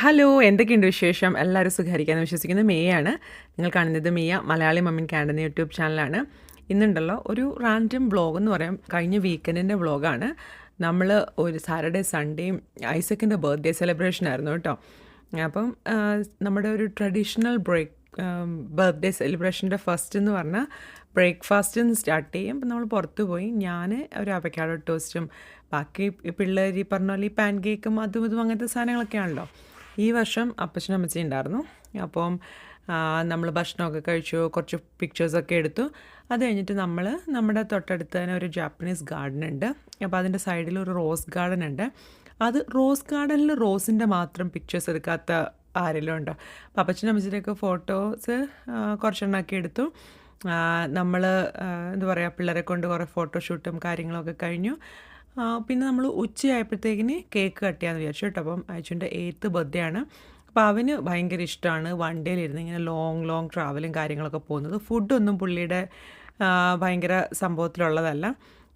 Hello എന്തൊക്കെയുണ്ട് വിശേഷം? എല്ലാവരും സുഖമായിരിക്കാമെന്ന് വിശ്വസിക്കുന്നത് മേയാണ്. നിങ്ങൾ കാണുന്നത് Meya Malayali mum in Canada YouTube ചാനലാണ്. ഇന്നുണ്ടല്ലോ ഒരു റാൻഡം ബ്ലോഗ് എന്ന് പറയാം. കഴിഞ്ഞ വീക്കെൻഡിന്റെ ബ്ലോഗാണ് നമ്മൾ ഒരു സാറ്റർഡേ സൺഡേയും ഐസക്കിന്റെ ബർത്ത്ഡേ സെലിബ്രേഷൻ ആയിരുന്നു കേട്ടോ. അപ്പം നമ്മുടെ ഒരു ട്രഡീഷണൽ ബ്രേക്ക് ബർത്ത്ഡേ സെലിബ്രേഷന്റെ ഫസ്റ്റ് എന്ന് പറഞ്ഞാൽ ബ്രേക്ക്ഫാസ്റ്റിൽ നിന്ന് സ്റ്റാർട്ട് ചെയ്യും. അപ്പം നമ്മൾ പുറത്ത് പോയി ഞാൻ ഒരു അവക്കാഡോ ടോസ്റ്റും ബാക്കി പിള്ളേർ ഈ പറഞ്ഞ പോലെ ഈ പാൻ കേക്കും അതും ഇതും അങ്ങനത്തെ സാധനങ്ങളൊക്കെ ആണല്ലോ. ഈ വർഷം അപ്പച്ചനും അമ്മച്ചി ഉണ്ടായിരുന്നു. അപ്പം നമ്മൾ ഭക്ഷണമൊക്കെ കഴിച്ചു കുറച്ച് പിക്ചേഴ്സൊക്കെ എടുത്തു. അത് കഴിഞ്ഞിട്ട് നമ്മൾ നമ്മുടെ തൊട്ടടുത്ത് തന്നെ ഒരു ജാപ്പനീസ് ഗാർഡൻ ഉണ്ട്. അപ്പോൾ അതിന്റെ സൈഡിൽ ഒരു റോസ് ഗാർഡൻ ഉണ്ട്. അത് റോസ് ഗാർഡനിൽ റോസിന്റെ മാത്രം പിക്ചേഴ്സ് എടുക്കാത്ത ആരെല്ലാം ഉണ്ടോ? അപ്പോൾ അപ്പച്ചനും അമ്മച്ചിന്റെയൊക്കെ ഫോട്ടോസ് കുറച്ചെണ്ണമൊക്കെ എടുത്തു. നമ്മൾ എന്താ പറയുക പിള്ളേരെ കൊണ്ട് കുറേ ഫോട്ടോഷൂട്ടും കാര്യങ്ങളൊക്കെ കഴിഞ്ഞു. പിന്നെ നമ്മൾ ഉച്ചയായപ്പോഴത്തേക്കിന് കേക്ക് കട്ട് ചെയ്യാമെന്ന് വിചാരിച്ചു കേട്ടോ. അപ്പം അയച്ചുന്റെ എയ്ത്ത് ബർത്ത്ഡേ ആണ്. അപ്പോൾ അവന് ഭയങ്കര ഇഷ്ടമാണ് വൺ ഡേയിലിരുന്ന് ഇങ്ങനെ ലോങ് ലോങ് ട്രാവലും കാര്യങ്ങളൊക്കെ പോകുന്നത്. ഫുഡൊന്നും പുള്ളിയുടെ ഭയങ്കര സംഭവത്തിലുള്ളതല്ല.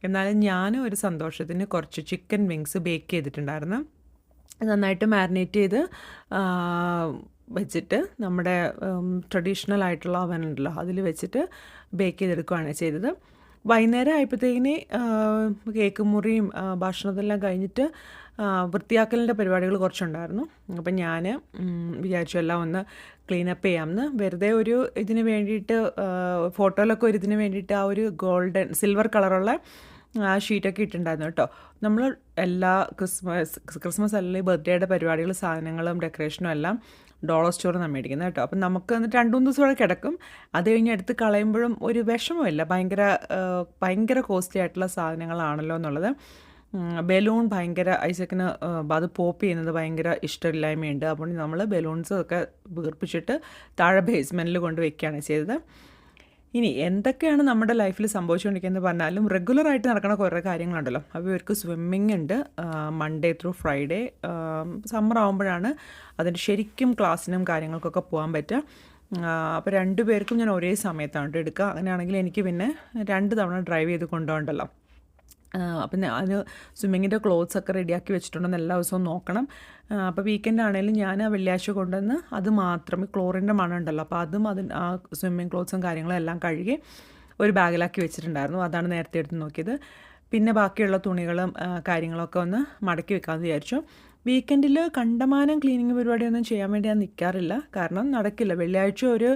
എന്നാലും ഞാനും ഒരു സന്തോഷത്തിന് കുറച്ച് ചിക്കൻ വിങ്സ് ബേക്ക് ചെയ്തിട്ടുണ്ടായിരുന്നു. നന്നായിട്ട് മാരിനേറ്റ് ചെയ്ത് വെച്ചിട്ട് നമ്മുടെ ട്രഡീഷണൽ ആയിട്ടുള്ള അവൻ ഉണ്ടല്ലോ അതിൽ വെച്ചിട്ട് ബേക്ക് ചെയ്തെടുക്കുകയാണ് ചെയ്തത്. വൈകുന്നേരം ആയപ്പോഴത്തേക്കിന് കേക്ക് മുറിയും ഭക്ഷണത്തെല്ലാം കഴിഞ്ഞിട്ട് വൃത്തിയാക്കലിന്റെ പരിപാടികൾ കുറച്ചുണ്ടായിരുന്നു. അപ്പം ഞാൻ വിചാരിച്ചു എല്ലാം ഒന്ന് ക്ലീനപ്പ് ചെയ്യാമെന്ന്. വെറുതെ ഒരു ഇതിന് വേണ്ടിയിട്ട് ഫോട്ടോയിലൊക്കെ ഒരു ഇതിന് വേണ്ടിയിട്ട് ആ ഒരു ഗോൾഡൻ സിൽവർ കളറുള്ള ആ ഷീറ്റൊക്കെ ഇട്ടിട്ടുണ്ടായിരുന്നു കേട്ടോ. നമ്മൾ എല്ലാ ക്രിസ്മസ് ക്രിസ്മസ് അല്ലെങ്കിൽ ബർത്ത്ഡേയുടെ പരിപാടികൾ സാധനങ്ങളും ഡെക്കറേഷനും എല്ലാം ഡോളർ സ്റ്റോറിൽ നിന്ന് മേടിക്കുന്നത് കേട്ടോ. അപ്പം നമുക്ക് എന്നിട്ട് രണ്ട് മൂന്ന് ദിവസം കിടക്കും. അത് കഴിഞ്ഞ് എടുത്ത് കളയുമ്പോഴും ഒരു വിഷമമില്ല ഭയങ്കര ഭയങ്കര കോസ്റ്റ്ലി ആയിട്ടുള്ള സാധനങ്ങളാണല്ലോ എന്നുള്ളത്. ബലൂൺ ഭയങ്കര ഐസക്കിന് അത് പോപ്പ് ചെയ്യുന്നത് ഭയങ്കര ഇഷ്ടമില്ലായ്മയുണ്ട്. അതുകൊണ്ട് നമ്മൾ ബലൂൺസ് ഒക്കെ വീർപ്പിച്ചിട്ട് താഴെ ബേസ്മെന്റിൽ കൊണ്ട് വെക്കുകയാണ് ചെയ്തത്. ഇനി എന്തൊക്കെയാണ് നമ്മുടെ ലൈഫിൽ സംഭവിച്ചുകൊണ്ടിരിക്കുന്നത് പറഞ്ഞാലും റെഗുലറായിട്ട് നടക്കുന്ന കുറേ കാര്യങ്ങളുണ്ടല്ലോ. അപ്പോൾ ഇവർക്ക് സ്വിമ്മിങ് ഉണ്ട്. മൺഡേ ത്രൂ ഫ്രൈഡേ സമ്മർ ആകുമ്പോഴാണ് അതിന് ശരിക്കും ക്ലാസ്സിനും കാര്യങ്ങൾക്കൊക്കെ പോകാൻ പറ്റുക. അപ്പോൾ രണ്ട് പേർക്കും ഞാൻ ഒരേ സമയത്താണ് എടുക്കുക. അങ്ങനെയാണെങ്കിൽ എനിക്ക് പിന്നെ രണ്ട് തവണ ഡ്രൈവ് ചെയ്ത് കൊണ്ടുപോകണ്ടല്ലോ. അപ്പം ഞാൻ സ്വിമ്മിങ്ങിന്റെ ക്ലോത്ത്സ് ഒക്കെ റെഡിയാക്കി വെച്ചിട്ടുണ്ടെന്ന് എല്ലാ ദിവസവും നോക്കണം. അപ്പോൾ വീക്കെൻഡ് ആണെങ്കിലും ഞാൻ ആ വെള്ളിയാഴ്ച കൊണ്ടുവന്ന് അത് മാത്രം ക്ലോറിന്റെ മണം ഉണ്ടല്ലോ അപ്പോൾ അതും അതിന് ആ സ്വിമ്മിങ് ക്ലോത്ത്സും കാര്യങ്ങളും എല്ലാം കഴുകി ഒരു ബാഗിലാക്കി വെച്ചിട്ടുണ്ടായിരുന്നു. അതാണ് നേരത്തെ എടുത്ത് നോക്കിയത്. പിന്നെ ബാക്കിയുള്ള തുണികളും കാര്യങ്ങളൊക്കെ ഒന്ന് മടക്കി വെക്കാമെന്ന് വിചാരിച്ചു. വീക്കെൻഡിൽ കണ്ടമാനം ക്ലീനിങ് പരിപാടിയൊന്നും ചെയ്യാൻ വേണ്ടി ഞാൻ നിൽക്കാറില്ല കാരണം നടക്കില്ല. വെള്ളിയാഴ്ച ഒരു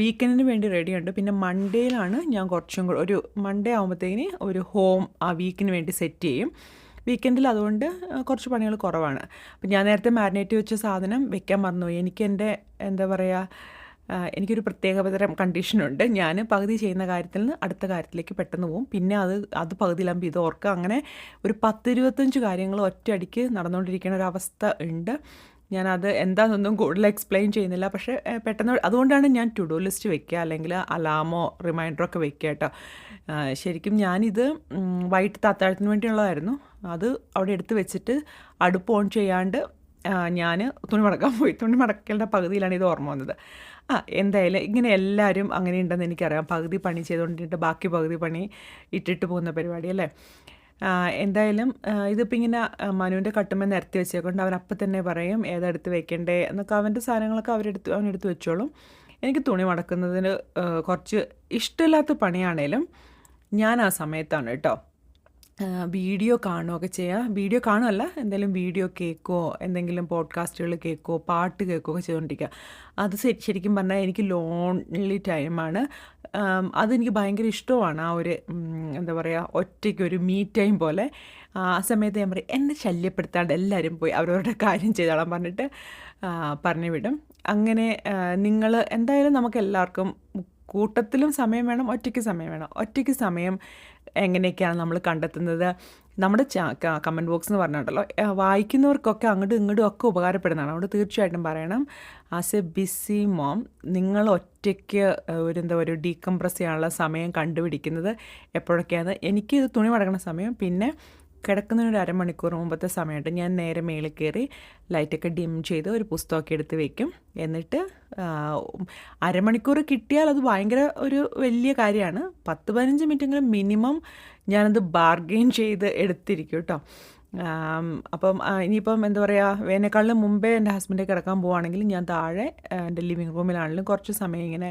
വീക്കെൻഡിന് വേണ്ടി റെഡിയുണ്ട്. പിന്നെ മൺഡേയിലാണ് ഞാൻ കുറച്ചും കൂടെ ഒരു മൺഡേ ആകുമ്പോഴത്തേക്കിന് ഒരു ഹോം ആ വീക്കിന് വേണ്ടി സെറ്റ് ചെയ്യും. വീക്കെൻഡിൽ അതുകൊണ്ട് കുറച്ച് പണികൾ കുറവാണ്. അപ്പം ഞാൻ നേരത്തെ മാരിനേറ്റ് വെച്ച സാധനം വെക്കാൻ മറന്നുപോയി. എനിക്ക് എന്റെ എന്താ പറയുക എനിക്കൊരു പ്രത്യേകതരം കണ്ടീഷനുണ്ട്. ഞാൻ പകുതി ചെയ്യുന്ന കാര്യത്തിൽ നിന്ന് അടുത്ത കാര്യത്തിലേക്ക് പെട്ടെന്ന് പോകും. പിന്നെ അത് അത് പകുതിയിലാകുമ്പോൾ ഇത് ഓർക്കുക അങ്ങനെ ഒരു പത്തിരുപത്തഞ്ച് കാര്യങ്ങൾ ഒറ്റയടിക്ക് നടന്നുകൊണ്ടിരിക്കുന്ന ഒരു അവസ്ഥ ഉണ്ട്. ഞാനത് എന്താണെന്നൊന്നും കൂടുതൽ എക്സ്പ്ലെയിൻ ചെയ്യുന്നില്ല. പക്ഷേ പെട്ടെന്ന് അതുകൊണ്ടാണ് ഞാൻ ടു ഡു ലിസ്റ്റ് വെക്കുക അല്ലെങ്കിൽ അലാമോ റിമൈൻഡറോ ഒക്കെ വെക്കുക കേട്ടോ. ശരിക്കും ഞാനിത് വൈകിട്ട് അത്താഴത്തിന് വേണ്ടിയുള്ളതായിരുന്നു. അത് അവിടെ എടുത്ത് വെച്ചിട്ട് അടുപ്പ് ഓൺ ചെയ്യാണ്ട് ഞാൻ തുണി മടക്കാൻ പോയി. തുണി മടക്കലിന്റെ പകുതിയിലാണ് ഇത് ഓർമ്മ വന്നത്. ആ എന്തായാലും ഇങ്ങനെ എല്ലാവരും അങ്ങനെ ഉണ്ടെന്ന് എനിക്കറിയാം. പകുതി പണി ചെയ്തുകൊണ്ടിട്ട് ബാക്കി പകുതി പണി ഇട്ടിട്ട് പോകുന്ന പരിപാടി അല്ലേ? എന്തായാലും ഇതിപ്പോൾ ഇങ്ങനെ മനുവിന്റെ കട്ടുമ്പോൾ നിരത്തി വെച്ചേക്കൊണ്ട് അവൻ അപ്പം തന്നെ പറയും ഏതെടുത്ത് വെക്കണ്ടേ? എന്നൊക്കെ അവന്റെ സാധനങ്ങളൊക്കെ അവരെടുത്ത് അവനെടുത്ത് വെച്ചോളും. എനിക്ക് തുണി മടക്കുന്നതിന് കുറച്ച് ഇഷ്ടമില്ലാത്ത പണിയാണേലും ഞാൻ ആ സമയത്താണ് കേട്ടോ വീഡിയോ കാണുകയൊക്കെ ചെയ്യുക വീഡിയോ കാണുമല്ല എന്തെങ്കിലും വീഡിയോ കേൾക്കുമോ എന്തെങ്കിലും പോഡ്കാസ്റ്റുകൾ കേൾക്കുമോ പാട്ട് കേൾക്കുകയോ ചെയ്തുകൊണ്ടിരിക്കുക. അത് ശരിക്കും പറഞ്ഞാൽ എനിക്ക് ലോൺലി ടൈമാണ് അതെനിക്ക് ഭയങ്കര ഇഷ്ടമാണ് ആ ഒരു എന്താ പറയുക ഒറ്റയ്ക്ക് ഒരു മീ ടൈം പോലെ. ആ സമയത്ത് ഞാൻ പറയും എന്നെ ശല്യപ്പെടുത്താണ്ട് എല്ലാവരും പോയി അവരവരുടെ കാര്യം ചെയ്തോളാൻ പറഞ്ഞിട്ട് പറഞ്ഞു വിടും അങ്ങനെ നിങ്ങൾ എന്തായാലും നമുക്ക് എല്ലാവർക്കും കൂട്ടത്തിലും സമയം വേണം ഒറ്റയ്ക്ക് സമയം വേണം. ഒറ്റയ്ക്ക് സമയം എങ്ങനെയൊക്കെയാണ് നമ്മൾ കണ്ടെത്തുന്നത്? നമ്മുടെ കമന്റ് ബോക്സ് എന്ന് പറഞ്ഞിട്ടുണ്ടല്ലോ. വായിക്കുന്നവർക്കൊക്കെ അങ്ങോട്ടും ഇങ്ങോട്ടും ഒക്കെ ഉപകാരപ്പെടുന്നതാണ്. അതുകൊണ്ട് തീർച്ചയായിട്ടും പറയണം. ആസ് എ ബിസി മോം നിങ്ങൾ ഒറ്റയ്ക്ക് ഒരു എന്താ ഒരു ഡീകംപ്രസ് ചെയ്യാനുള്ള സമയം കണ്ടുപിടിക്കുന്നത് എപ്പോഴൊക്കെയാണ്? എനിക്ക് തുണി മടക്കുന്ന സമയം. പിന്നെ കിടക്കുന്നതിന് ഒരു അരമണിക്കൂർ മുമ്പത്തെ സമയമായിട്ട് ഞാൻ നേരെ മേളിൽ കയറി ലൈറ്റൊക്കെ ഡിം ചെയ്ത് ഒരു പുസ്തകമൊക്കെ എടുത്ത് വെക്കും. എന്നിട്ട് അരമണിക്കൂർ കിട്ടിയാൽ അത് ഭയങ്കര ഒരു വലിയ കാര്യമാണ്. പത്ത് പതിനഞ്ച് മിനിറ്റെങ്കിലും മിനിമം ഞാനത് ബാർഗെയിൻ ചെയ്ത് എടുത്തിരിക്കും കേട്ടോ. അപ്പം ഇനിയിപ്പം എന്താ പറയുക വേനൽക്കാളിന് മുമ്പേ എന്റെ ഹസ്ബൻഡ് കിടക്കാൻ പോവുകയാണെങ്കിൽ ഞാൻ താഴെ എന്റെ ലിവിങ് റൂമിലാണെങ്കിലും കുറച്ച് സമയം ഇങ്ങനെ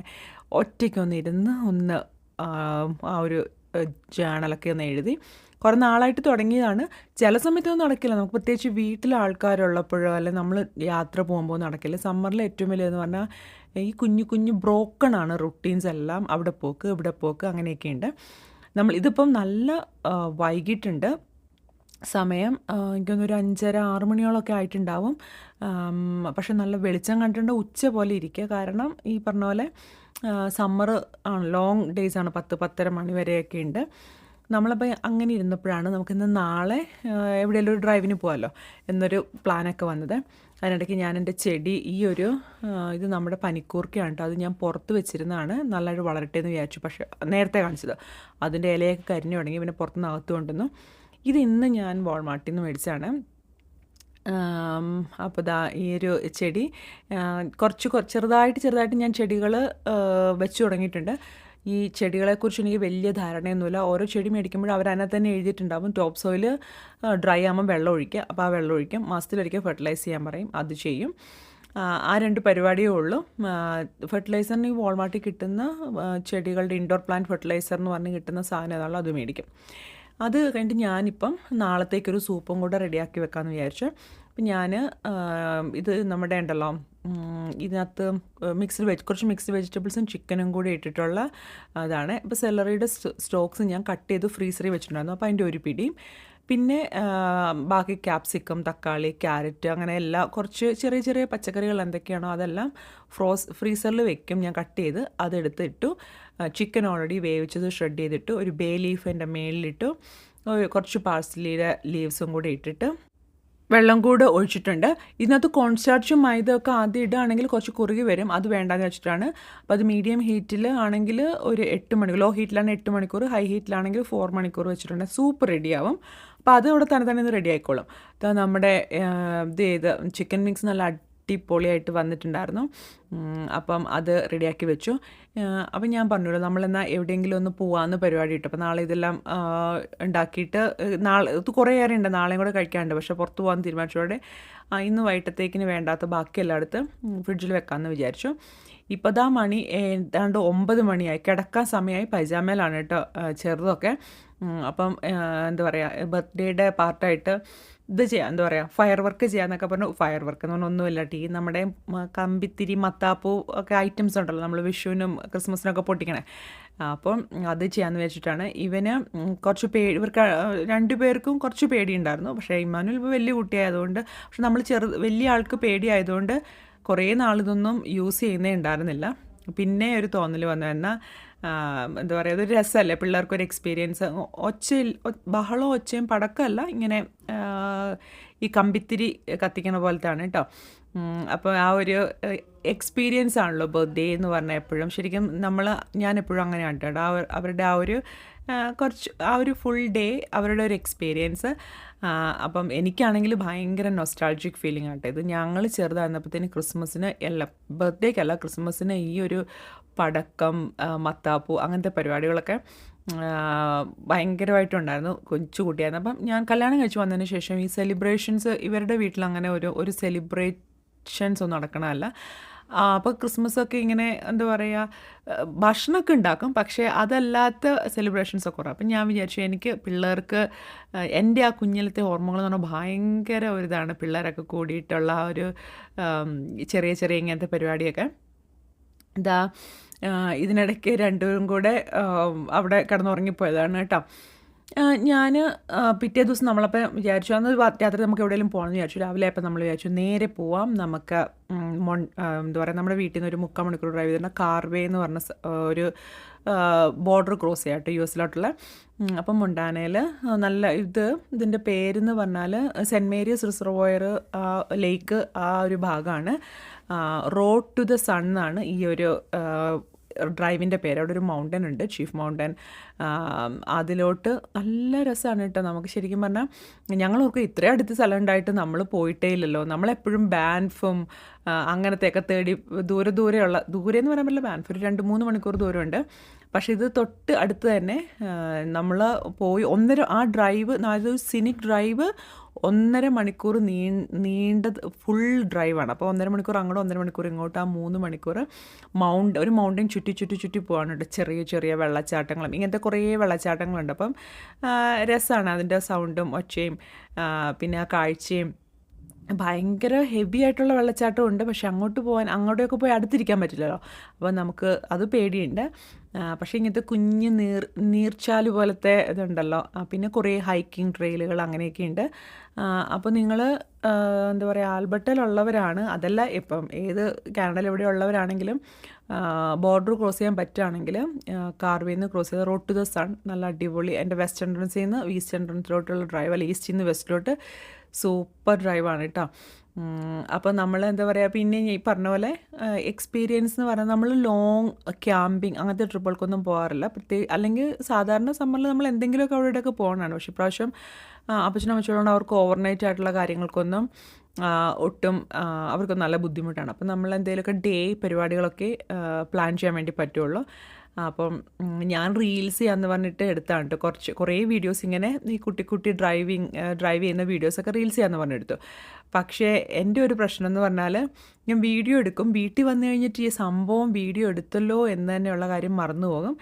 ഒറ്റയ്ക്കൊന്ന് ഇരുന്ന് ഒന്ന് ആ ഒരു ജേണലൊക്കെ ഒന്ന് എഴുതി കുറേ നാളായിട്ട് തുടങ്ങിയതാണ്. ചില സമയത്തൊന്നും നടക്കില്ല. നമുക്ക് പ്രത്യേകിച്ച് വീട്ടിൽ ആൾക്കാരുള്ളപ്പോഴോ അല്ലെങ്കിൽ നമ്മൾ യാത്ര പോകുമ്പോൾ നടക്കില്ല. സമ്മറിൽ ഏറ്റവും വലിയതെന്ന് പറഞ്ഞാൽ ഈ കുഞ്ഞു കുഞ്ഞു ബ്രോക്കൺ ആണ് റുട്ടീൻസ് എല്ലാം. അവിടെ പോക്ക് ഇവിടെ പോക്ക് അങ്ങനെയൊക്കെയുണ്ട് നമ്മൾ ഇതിപ്പം നല്ല വൈകിട്ടുണ്ട്. സമയം എനിക്കൊന്നൊരു അഞ്ചര ആറ് മണിയോളമൊക്കെ ആയിട്ടുണ്ടാവും. പക്ഷെ നല്ല വെളിച്ചം കണ്ടിട്ടുണ്ട് ഉച്ച പോലെ ഇരിക്കുക. കാരണം ഈ പറഞ്ഞ പോലെ സമ്മർ ആണ് ലോങ് ഡേയ്സ് ആണ്. പത്ത് പത്തര മണി വരെയൊക്കെ ഉണ്ട്. നമ്മളപ്പോൾ അങ്ങനെ ഇരുന്നപ്പോഴാണ് നമുക്കിന്ന് നാളെ എവിടെയെങ്കിലും ഒരു ഡ്രൈവിന് പോകാമല്ലോ എന്നൊരു പ്ലാനൊക്കെ വന്നത്. അതിനിടയ്ക്ക് ഞാൻ എന്റെ ചെടി ഈ ഒരു ഇത് നമ്മുടെ പനിക്കൂർക്കയാണ് കേട്ടോ. അത് ഞാൻ പുറത്ത് വെച്ചിരുന്നതാണ്. നല്ലൊരു വളരട്ടെ എന്ന് വിചാരിച്ചു. പക്ഷേ നേരത്തെ കാണിച്ചത്. അതിന്റെ ഇലയൊക്കെ കരിഞ്ഞു തുടങ്ങി പിന്നെ പുറത്തുനിന്ന് അകത്ത് കൊണ്ടുവന്നു. ഇത് ഇന്ന് ഞാൻ വാൾമാർട്ടിൽ നിന്ന് മേടിച്ചാണ് അപ്പോൾ ദാ ഈ ഒരു ചെടി കുറച്ച് ചെറുതായിട്ട് ചെറുതായിട്ട് ഞാൻ ചെടികൾ വെച്ച് തുടങ്ങിയിട്ടുണ്ട്. ഈ ചെടികളെക്കുറിച്ച് എനിക്ക് വലിയ ധാരണയൊന്നുമില്ല. ഓരോ ചെടി മേടിക്കുമ്പോഴും അവർ തന്നെ എഴുതിയിട്ടുണ്ടാവും. ടോപ്പ് സോയിൽ ഡ്രൈ ആകുമ്പോൾ വെള്ളം ഒഴിക്കുക. അപ്പോൾ ആ വെള്ളം ഒഴിക്കും. മാസത്തിലൊരിക്കൽ ഫെർട്ടിലൈസ് ചെയ്യാൻ പറയും. അത് ചെയ്യും. ആ, ആ രണ്ട് പരിപാടിയേ ഉള്ളൂ. ഫെർട്ടിലൈസറിന് ഈ വോൾമാർട്ടിൽ കിട്ടുന്ന ചെടികളുടെ ഇൻഡോർ പ്ലാന്റ് ഫെർട്ടിലൈസർ എന്ന് പറഞ്ഞ് കിട്ടുന്ന സാധനം ഏതാണല്ലോ അത് മേടിക്കും. അത് കഴിഞ്ഞിട്ട് ഞാനിപ്പം നാളത്തേക്കൊരു സൂപ്പും കൂടെ റെഡിയാക്കി വെക്കാമെന്ന് വിചാരിച്ചു. അപ്പം ഞാൻ ഇത് നമ്മുടെ ഉണ്ടല്ലോ ഇതിനകത്ത് മിക്സ്ഡ് വെജ് കുറച്ച് മിക്സ്ഡ് വെജിറ്റബിൾസും ചിക്കനും കൂടി ഇട്ടിട്ടുള്ള അതാണ്. ഇപ്പോൾ സെലറിയുടെ സ്റ്റോക്സ് ഞാൻ കട്ട് ചെയ്ത് ഫ്രീസറി വെച്ചിട്ടുണ്ടായിരുന്നു. അപ്പോൾ അതിന്റെ ഒരു പിടിയും. പിന്നെ ബാക്കി ക്യാപ്സിക്കം തക്കാളി ക്യാരറ്റ് അങ്ങനെ എല്ലാ കുറച്ച് ചെറിയ ചെറിയ പച്ചക്കറികൾ എന്തൊക്കെയാണോ അതെല്ലാം ഫ്രോസ് ഫ്രീസറിൽ വെക്കും. ഞാൻ കട്ട് ചെയ്ത് അതെടുത്ത് ഇട്ടു ചിക്കൻ ഓൾറെഡി വേവിച്ചത് ഷ്രെഡ് ചെയ്തിട്ട് ഒരു ബേ ലീഫ് എന്റെ മേളിലിട്ടു കുറച്ച് പാഴ്സലിയുടെ ലീവ്സും കൂടി ഇട്ടിട്ട് വെള്ളം കൂടെ ഒഴിച്ചിട്ടുണ്ട്. ഇതിനകത്ത് കോൺസ്റ്റാർച്ചും മൈദ ഒക്കെ ആദ്യം ഇടുകയാണെങ്കിൽ കുറച്ച് കുറുകി വരും. അത് വേണ്ടാന്ന് വെച്ചിട്ടാണ് അപ്പോൾ അത് മീഡിയം ഹീറ്റിൽ ആണെങ്കിൽ ഒരു എട്ട് മണിക്കൂർ ലോ ഹീറ്റിലാണ് എട്ട് മണിക്കൂർ ഹൈ ഹീറ്റിലാണെങ്കിൽ ഫോർ മണിക്കൂർ വെച്ചിട്ടുണ്ട്. സൂപ്പ് റെഡിയാവും അപ്പോൾ അത് ഇവിടെ തന്നെ തന്നെ റെഡി ആയിക്കോളും. ഇതാ നമ്മുടെ ഇത് ചിക്കൻ മിക്സ് നല്ല അടിപൊളിയായിട്ട് വന്നിട്ടുണ്ടായിരുന്നു. അപ്പം അത് റെഡിയാക്കി വെച്ചു. അപ്പം ഞാൻ പറഞ്ഞല്ലോ നമ്മളെന്നാൽ എവിടെയെങ്കിലും ഒന്ന് പോവാമെന്ന് പരിപാടി ഇട്ടു. അപ്പോൾ നാളെ ഇതെല്ലാം ഉണ്ടാക്കിയിട്ട് നാളെ ഇത് കുറേ ഏറെ ഉണ്ട്. നാളെയും കൂടെ കഴിക്കാനുണ്ട്. പക്ഷേ പുറത്ത് പോകാൻ തീരുമാനിച്ചതോടെ ഇന്ന് വൈകിട്ടത്തേക്കിന് വേണ്ടാത്ത ബാക്കി എല്ലായിടത്ത് ഫ്രിഡ്ജിൽ വെക്കാമെന്ന് വിചാരിച്ചു. ഇപ്പോൾ ദാ മണി ഏതാണ്ട് ഒമ്പത് മണിയായി. കിടക്കാൻ സമയമായി. പൈജാമയിലാണ് കേട്ടോ ചെറുതൊക്കെ. അപ്പം എന്താ പറയുക ബർത്ത്ഡേയുടെ പാർട്ടായിട്ട് ഇത് ചെയ്യാം. എന്താ പറയുക ഫയർ വർക്ക് ചെയ്യാന്നൊക്കെ പറഞ്ഞു. ഫയർ വർക്ക് എന്ന് പറഞ്ഞാൽ ഒന്നുമില്ല ടീ നമ്മുടെ കമ്പിത്തിരി മത്താപ്പൂ ഒക്കെ ഐറ്റംസ് ഉണ്ടല്ലോ നമ്മൾ വിഷുവിനും ക്രിസ്മസിനൊക്കെ പൊട്ടിക്കണേ. അപ്പം അത് ചെയ്യാമെന്ന് വെച്ചിട്ടാണ് ഇവന് കുറച്ച് പേടി ഇവർക്ക് രണ്ടു പേർക്കും കുറച്ച് പേടിയുണ്ടായിരുന്നു. പക്ഷേ ഇമ്മാനുവൽ ഇപ്പോൾ വലിയ കുട്ടിയായതുകൊണ്ട് പക്ഷെ നമ്മൾ ചെറു വലിയ ആൾക്ക് പേടിയായതുകൊണ്ട് കുറേ നാളിതൊന്നും യൂസ് ചെയ്യുന്നേ ഉണ്ടായിരുന്നില്ല. പിന്നെ ഒരു തോന്നൽ വന്നു എന്നാൽ എന്താ പറയുക അതൊരു രസമല്ലേ പിള്ളേർക്കൊരു എക്സ്പീരിയൻസ് ഒച്ചയിൽ ബഹളോ ഒച്ചയും പടക്കമല്ല ഇങ്ങനെ ഈ കമ്പിത്തിരി കത്തിക്കണ പോലത്താണ് കേട്ടോ. അപ്പോൾ ആ ഒരു എക്സ്പീരിയൻസ് ആണല്ലോ ബർത്ത്ഡേ എന്ന് പറഞ്ഞാൽ എപ്പോഴും. ശരിക്കും നമ്മൾ ഞാൻ എപ്പോഴും അങ്ങനെ കേട്ടോ അവരുടെ ആ ഒരു കുറച്ച് ആ ഒരു ഫുൾ ഡേ അവരുടെ ഒരു എക്സ്പീരിയൻസ് അപ്പം എനിക്കാണെങ്കിൽ ഭയങ്കര നൊസ്റ്റാൾജിക് ഫീലിംഗ് ആട്ടെ ഇത്. ഞങ്ങൾ ചെറുതായിരുന്നപ്പോഴത്തേന് ക്രിസ്മസിന് എല്ലാം ബർത്ത്ഡേക്കല്ല ക്രിസ്മസിന് ഈ ഒരു പടക്കം മത്താപ്പു അങ്ങനത്തെ പരിപാടികളൊക്കെ ഭയങ്കരമായിട്ടുണ്ടായിരുന്നു കൊച്ചു കുട്ടിയായിരുന്നു. അപ്പം ഞാൻ കല്യാണം കഴിച്ച് വന്നതിന് ശേഷം ഈ സെലിബ്രേഷൻസ് ഇവരുടെ വീട്ടിൽ അങ്ങനെ ഒരു ഒരു സെലിബ്രേഷൻസ് ഒന്നും നടക്കണമല്ല അപ്പോൾ ക്രിസ്മസ് ഒക്കെ ഇങ്ങനെ എന്താ പറയുക ഭക്ഷണമൊക്കെ ഉണ്ടാക്കും പക്ഷേ അതല്ലാത്ത സെലിബ്രേഷൻസ് ഒക്കെ കുറവ്. അപ്പം ഞാൻ വിചാരിച്ചു എനിക്ക് പിള്ളേർക്ക് എന്റെ ആ കുഞ്ഞിലത്തെ ഓർമ്മകൾ എന്ന് പറഞ്ഞാൽ ഭയങ്കര ഒരു ഇതാണ്. പിള്ളേരൊക്കെ കൂടിയിട്ടുള്ള ആ ഒരു ചെറിയ ചെറിയ ഇങ്ങനത്തെ പരിപാടിയൊക്കെ. ആ, ഇതിനിടയ്ക്ക് രണ്ടുപേരും കൂടെ അവിടെ കിടന്നുറങ്ങിപ്പോയതാണ് കേട്ടോ. ഞാൻ പിറ്റേ ദിവസം നമ്മളപ്പോൾ വിചാരിച്ചു അന്ന് രാത്രി നമുക്ക് എവിടെയെങ്കിലും പോകണമെന്ന് വിചാരിച്ചു. രാവിലെ അപ്പം നമ്മൾ വിചാരിച്ചു നേരെ പോവാം. നമുക്ക് മൊൺ എന്താ പറയുക നമ്മുടെ വീട്ടിൽ നിന്ന് ഒരു മുക്കാൽ മണിക്കൂർ ഡ്രൈവ് ചെയ്യുന്ന കാർവേ എന്ന് പറഞ്ഞ ഒരു ബോർഡർ ക്രോസ് ചെയ്യാം കേട്ടോ യു എസിലോട്ടുള്ള അപ്പം മൊണ്ടാനയിൽ നല്ല ഇത് ഇതിന്റെ പേരെന്ന് പറഞ്ഞാൽ സെന്റ് മേരീസ് റിസർവോയർ ലേക്ക് ആ ഒരു ഭാഗമാണ് റോഡ് ടു ദ സൺ എന്നാണ് ഈ ഒരു ഡ്രൈവിന്റെ പേര്. അവിടെ ഒരു മൗണ്ടൻ ഉണ്ട് ചീഫ് മൗണ്ടൻ അതിലോട്ട് നല്ല രസമാണ് കേട്ടോ. നമുക്ക് ശരിക്കും പറഞ്ഞാൽ ഞങ്ങൾ ഓർക്കും ഇത്രയും അടുത്ത് സ്ഥലം ഉണ്ടായിട്ട് നമ്മൾ പോയിട്ടേ ഇല്ലല്ലോ. നമ്മളെപ്പോഴും ബാൻഫും അങ്ങനത്തെയൊക്കെ തേടി ദൂരെ ദൂരെയുള്ള ദൂരെ എന്ന് പറയാൻ പറ്റില്ല ബാൻഫ്. ഒരു രണ്ട് മൂന്ന് മണിക്കൂർ ദൂരമുണ്ട്. പക്ഷേ ഇത് തൊട്ട് അടുത്ത് തന്നെ നമ്മൾ പോയി ഒന്നര ആ ഡ്രൈവ് അതായത് സിനിക് ഡ്രൈവ് ഒന്നര മണിക്കൂർ നീ നീണ്ട ഫുൾ ഡ്രൈവാണ് അപ്പോൾ ഒന്നര മണിക്കൂർ അങ്ങോട്ട് ഒന്നര മണിക്കൂർ ഇങ്ങോട്ട് ആ മൂന്ന് മണിക്കൂർ മൗണ്ട് ഒരു മൗണ്ടൻ ചുറ്റി ചുറ്റി ചുറ്റി പോകാനുണ്ട് ചെറിയ ചെറിയ വെള്ളച്ചാട്ടങ്ങളും ഇങ്ങനത്തെ കുറേ വെള്ളച്ചാട്ടങ്ങളുണ്ട്. അപ്പം രസമാണ് അതിന്റെ സൗണ്ടും ഒച്ചയും പിന്നെ ആ കാഴ്ചയും. ഭയങ്കര ഹെവി ആയിട്ടുള്ള വെള്ളച്ചാട്ടം ഉണ്ട്. പക്ഷെ അങ്ങോട്ട് പോകാൻ അങ്ങോട്ടൊക്കെ പോയി അടുത്തിരിക്കാൻ പറ്റില്ലല്ലോ. അപ്പോൾ നമുക്ക് അത് പേടിയുണ്ട്. പക്ഷേ ഇങ്ങനത്തെ കുഞ്ഞ് നീർ നീർച്ചാൽ പോലത്തെ ഇതുണ്ടല്ലോ. പിന്നെ കുറേ ഹൈക്കിംഗ് ട്രെയിലുകൾ അങ്ങനെയൊക്കെ ഉണ്ട്. അപ്പോൾ നിങ്ങൾ എന്താ പറയുക ആൽബർട്ടിലുള്ളവരാണ് അതല്ല ഇപ്പം ഏത് കാനഡയിൽ എവിടെ ഉള്ളവരാണെങ്കിലും ബോർഡർ ക്രോസ് ചെയ്യാൻ പറ്റുകയാണെങ്കിൽ കാർവേയിൽ നിന്ന് ക്രോസ് ചെയ്ത് റോഡ് ടു ദ സൺ നല്ല അടിപൊളി. എന്റെ വെസ്റ്റ് എൻട്രൻസിൽ നിന്ന് ഈസ്റ്റ് എൻട്രൻസിലോട്ടുള്ള ഡ്രൈവ് അല്ല ഈസ്റ്റിൽ നിന്ന് വെസ്റ്റിലോട്ട് സൂപ്പർ ഡ്രൈവാണ് കേട്ടോ. അപ്പോൾ നമ്മൾ എന്താ പറയുക പിന്നെ ഈ പറഞ്ഞ പോലെ എക്സ്പീരിയൻസ് എന്ന് പറഞ്ഞാൽ നമ്മൾ ലോങ് ക്യാമ്പിങ് അങ്ങനത്തെ ട്രിപ്പുകൾക്കൊന്നും പോകാറില്ല പ്രത്യേക അല്ലെങ്കിൽ സാധാരണ സമ്മറിൽ നമ്മൾ എന്തെങ്കിലുമൊക്കെ അവിടെ ഇടയ്ക്ക് പോകണമാണ് പക്ഷേ ഇപ്രാവശ്യം അപ്പച്ചനും അമ്മച്ചോടുകൊണ്ട് അവർക്ക് ഓവർനൈറ്റ് ആയിട്ടുള്ള കാര്യങ്ങൾക്കൊന്നും ഒട്ടും അവർക്ക് നല്ല ബുദ്ധിമുട്ടാണ്. അപ്പം നമ്മൾ എന്തെങ്കിലുമൊക്കെ ഡേ പരിപാടികളൊക്കെ പ്ലാൻ ചെയ്യാൻ വേണ്ടി പറ്റുള്ളൂ. അപ്പം ഞാൻ റീൽസ് ചെയ്യാന്ന് പറഞ്ഞിട്ട് എടുത്താണ് കേട്ടോ കുറച്ച് കുറേ വീഡിയോസ് ഇങ്ങനെ ഈ കുട്ടി കുട്ടി ഡ്രൈവിങ് ഡ്രൈവ് ചെയ്യുന്ന വീഡിയോസൊക്കെ റീൽസ് ചെയ്യാന്ന് പറഞ്ഞെടുത്തു പക്ഷേ എന്റെ ഒരു പ്രശ്നം എന്ന് പറഞ്ഞാൽ ഞാൻ വീഡിയോ എടുക്കും. വീട്ടിൽ വന്നു കഴിഞ്ഞിട്ട് ഈ സംഭവം വീഡിയോ എടുത്തല്ലോ എന്ന് തന്നെയുള്ള കാര്യം മറന്നു പോകും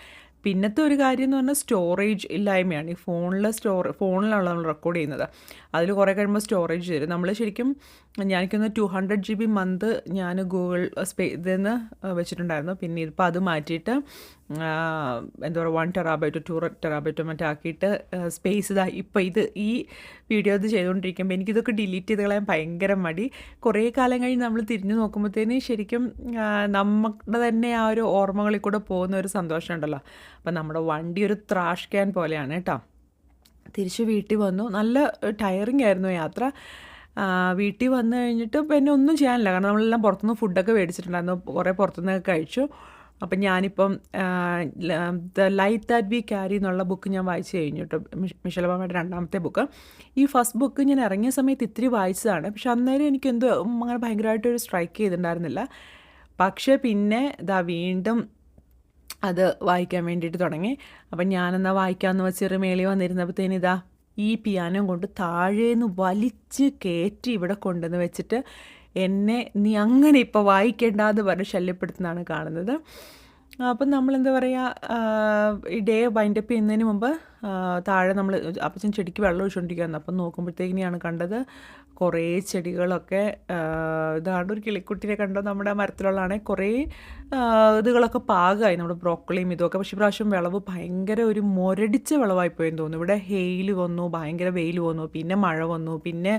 പിന്നത്തെ ഒരു കാര്യം എന്ന് പറഞ്ഞാൽ സ്റ്റോറേജ് ഇല്ലായ്മയാണ്. ഈ ഫോണിൽ സ്റ്റോർ ഫോണിലാണ് നമ്മൾ റെക്കോർഡ് ചെയ്യുന്നത്. അതിൽ കുറേ കഴിയുമ്പോൾ സ്റ്റോറേജ് തരും നമ്മൾ ശരിക്കും ഞാനിക്കൊന്ന് two hundred G B month ഞാൻ ഗൂഗിൾ സ്പേ ഇതിൽ നിന്ന് വെച്ചിട്ടുണ്ടായിരുന്നു. പിന്നെ ഇതിപ്പോൾ അത് മാറ്റിയിട്ട് എന്താ പറയുക വൺ ടെറാബൈറ്റോ ടു ടെറാബൈറ്റോ മറ്റാക്കിയിട്ട് സ്പേസ് ഇതാ ഇപ്പോൾ ഇത് ഈ വീഡിയോ ഇത് ചെയ്തുകൊണ്ടിരിക്കുമ്പോൾ എനിക്കിതൊക്കെ ഡിലീറ്റ് ചെയ്ത് കളയാൻ ഭയങ്കര മടി. കുറേ കാലം കഴിഞ്ഞ് നമ്മൾ തിരിഞ്ഞു നോക്കുമ്പോഴത്തേന് ശരിക്കും നമ്മുടെ തന്നെ ആ ഒരു ഓർമ്മകളിൽ കൂടെ പോകുന്ന ഒരു സന്തോഷമുണ്ടല്ലോ. അപ്പം നമ്മുടെ വണ്ടി ഒരു ത്രാഷ് ക്യാൻ പോലെയാണ് കേട്ടോ തിരിച്ച് വീട്ടിൽ വന്നു. നല്ല ടയറിങ് ആയിരുന്നു യാത്ര. വീട്ടിൽ വന്നു കഴിഞ്ഞിട്ട് പിന്നെ ഒന്നും ചെയ്യാനില്ല. കാരണം നമ്മളെല്ലാം പുറത്തുനിന്ന് ഫുഡൊക്കെ മേടിച്ചിട്ടുണ്ടായിരുന്നു. കുറേ പുറത്തുനിന്നൊക്കെ കഴിച്ചു. അപ്പം ഞാനിപ്പം the light that we carry എന്നുള്ള ബുക്ക് ഞാൻ വായിച്ചു കഴിഞ്ഞു കേട്ടോ മിഷ- മിഷൽ ഒബാമയുടെ രണ്ടാമത്തെ ബുക്ക്. ഈ ഫസ്റ്റ് ബുക്ക് ഞാൻ ഇറങ്ങിയ സമയത്ത് ഇത്തിരി വായിച്ചതാണ്. പക്ഷെ അന്നേരം എനിക്ക് എന്തോ അങ്ങനെ ഭയങ്കരമായിട്ടൊരു സ്ട്രൈക്ക് ചെയ്തിട്ടുണ്ടായിരുന്നില്ല. പക്ഷേ പിന്നെ ഇതാ വീണ്ടും അത് വായിക്കാൻ വേണ്ടിയിട്ട് തുടങ്ങി. അപ്പം ഞാനെന്നാ വായിക്കാമെന്ന് വെച്ചൊരു മേളി വന്നിരുന്നപ്പോഴത്തേന് ഇതാ ഈ പിയാനോ കൊണ്ട് താഴേന്ന് വലിച്ച് കയറ്റി ഇവിടെ കൊണ്ടുവന്ന് വെച്ചിട്ട് എന്നെ നീ അങ്ങനെ ഇപ്പോൾ വായിക്കേണ്ടാന്ന് പറഞ്ഞ് ശല്യപ്പെടുത്തുന്നതാണ് കാണുന്നത്. അപ്പം നമ്മൾ എന്താ പറയുക ഈ ഡേ വൈൻഡപ്പ് ചെയ്യുന്നതിന് മുമ്പ് താഴെ നമ്മൾ അപ്പച്ചൻ ചെടിക്ക് വെള്ളം ഒഴിച്ചുകൊണ്ടിരിക്കുകയായിരുന്നു അപ്പം നോക്കുമ്പോഴത്തേക്കിനെയാണ് കണ്ടത് കുറേ ചെടികളൊക്കെ ഇതാണ് ഒരു കിളിക്കുട്ടിനെ കണ്ടോ നമ്മുടെ മരത്തിലുള്ളതാണെ. കുറേ ഇതുകളൊക്കെ പാകമായി നമ്മുടെ ബ്രോക്കളിയും ഇതൊക്കെ പക്ഷേ ഇപ്രാവശ്യം വിളവ് ഭയങ്കര ഒരു മുരടിച്ച വിളവായിപ്പോയെന്ന് തോന്നുന്നു. ഇവിടെ ഹെയിൽ വന്നു ഭയങ്കര വെയിൽ വന്നു പിന്നെ മഴ വന്നു പിന്നെ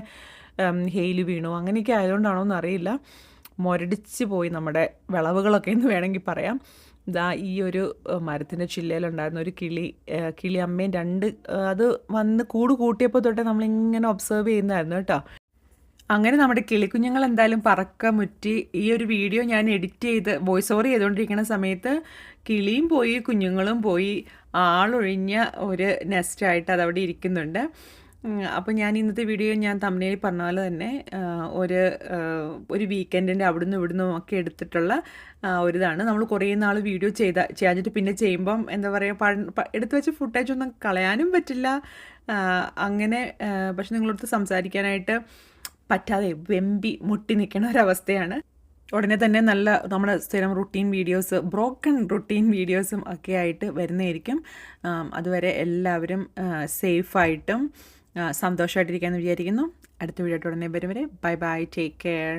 ഹെയിൽ വീണു. അങ്ങനെയൊക്കെ ആയതുകൊണ്ടാണോ എന്നറിയില്ല മുരടിച്ച് പോയി നമ്മുടെ വിളവുകളൊക്കെ എന്ന് വേണമെങ്കിൽ പറയാം. ഇതാ ഈ ഒരു മരത്തിന്റെ ചില്ലയിലുണ്ടായിരുന്ന ഒരു കിളി കിളി അമ്മയും രണ്ട് അത് വന്ന് കൂട് കൂട്ടിയപ്പോൾ തൊട്ടേ നമ്മളിങ്ങനെ ഒബ്സർവ് ചെയ്യുന്നതായിരുന്നു കേട്ടോ. അങ്ങനെ നമ്മുടെ കിളിക്കുഞ്ഞുങ്ങൾ എന്തായാലും പറക്ക മുറ്റി ഈ ഒരു വീഡിയോ ഞാൻ എഡിറ്റ് ചെയ്ത് വോയിസ് ഓവർ ചെയ്തുകൊണ്ടിരിക്കുന്ന സമയത്ത് കിളിയും പോയി കുഞ്ഞുങ്ങളും പോയി ആളൊഴിഞ്ഞ ഒരു നെസ്റ്റായിട്ട് അതവിടെ ഇരിക്കുന്നുണ്ട്. അപ്പോൾ ഞാൻ ഇന്നത്തെ വീഡിയോ ഞാൻ തമിഴിൽ പറഞ്ഞ പോലെ തന്നെ ഒരു ഒരു വീക്കെൻഡിന്റെ അവിടുന്ന് ഇവിടുന്നും ഒക്കെ എടുത്തിട്ടുള്ള ഒരു ഇതാണ് നമ്മൾ കുറേ നാൾ വീഡിയോ ചെയ്ത ചെയ്യാഞ്ഞിട്ട് പിന്നെ ചെയ്യുമ്പം എന്താ പറയുക എടുത്ത് വെച്ച ഫുട്ടേജ് ഒന്നും കളയാനും പറ്റില്ല. അങ്ങനെ പക്ഷെ നിങ്ങളടുത്ത് സംസാരിക്കാനായിട്ട് പറ്റാതെ വെമ്പി മുട്ടി നിൽക്കുന്ന ഒരവസ്ഥയാണ്. ഉടനെ തന്നെ നല്ല നമ്മുടെ സ്ഥിരം റുട്ടീൻ വീഡിയോസ് ബ്രോക്കൺ റുട്ടീൻ വീഡിയോസും ഒക്കെ ആയിട്ട് വരുന്നതായിരിക്കും. അതുവരെ എല്ലാവരും സേഫായിട്ടും സന്തോഷമായിട്ടിരിക്കാമെന്ന് വിചാരിക്കുന്നു. അടുത്ത വീഡിയോ ഉടനെ വരും വരെ ബൈ ബൈ ടേക്ക് കെയർ